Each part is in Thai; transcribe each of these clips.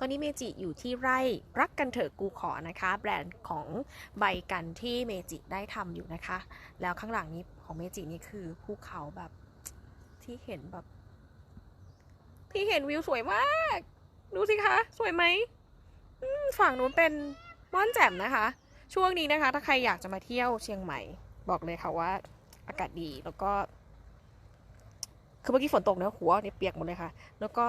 ตอนนี้เมจิอยู่ที่ไร่รักกันเถอะกูขอนะคะ แบรนด์ของใบกันที่เมจิได้ทำอยู่นะคะ แล้วข้างหลังนี้ของเมจินี่คือภูเขาแบบที่เห็นแบบ ที่เห็นวิวสวยมาก ดูสิคะ สวยไหมฝั่งนู้นเป็นม่อนแจ่มนะคะ ช่วงนี้นะคะ ถ้าใครอยากจะมาเที่ยวเชียงใหม่ บอกเลยค่ะว่าอากาศดีแล้วก็ คือเมื่อกี้ฝนตกเนะหัวเนี่ยเปียกหมดเลยค่ะ แล้วก็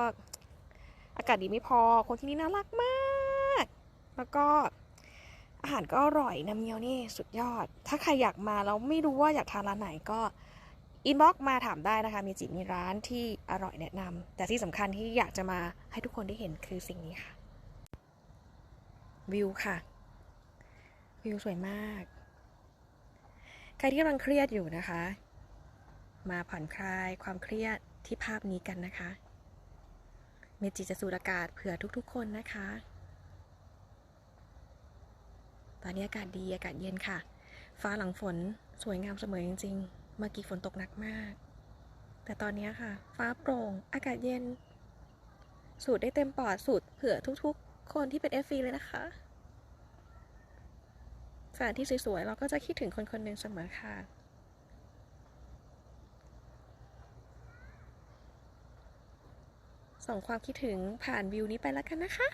อากาศดีไม่พอ คนที่นี่น่ารักมาก แล้วก็อาหารก็อร่อยน้ำเงี้ยวนี่สุดยอด ถ้าใครอยากมาแล้วไม่รู้ว่าอยากทานร้านไหนก็อินบ็อกมาถามได้นะคะ มีจิมีร้านที่อร่อยแนะนำแต่ที่สำคัญที่อยากจะมาให้ทุกคนได้เห็นคือสิ่งนี้ค่ะ วิวค่ะ วิวสวยมาก ใครที่กำลังเครียดอยู่นะคะ มาผ่อนคลายความเครียดที่ภาพนี้กันนะคะ เมจิจะสูดอากาศเผื่อทุกๆ คนนะคะ ตอนนี้อากาศดีอากาศเย็นค่ะ ฟ้าหลังฝนสวยงามเสมอจริง ๆ เมื่อกี้ฝนตกหนักมาก แต่ตอนนี้ค่ะ ฟ้าโปร่ง อากาศเย็น สูดได้เต็มปอดสูดเผื่อทุกๆ คนที่เป็น f อฟซีเลยนะคะสถานที่สวยๆเราก็จะคิดถึงคนคนหนึ่งเสมอค่ะ ส่งความคิดถึงผ่านวิวนี้ไปแล้วกันนะคะ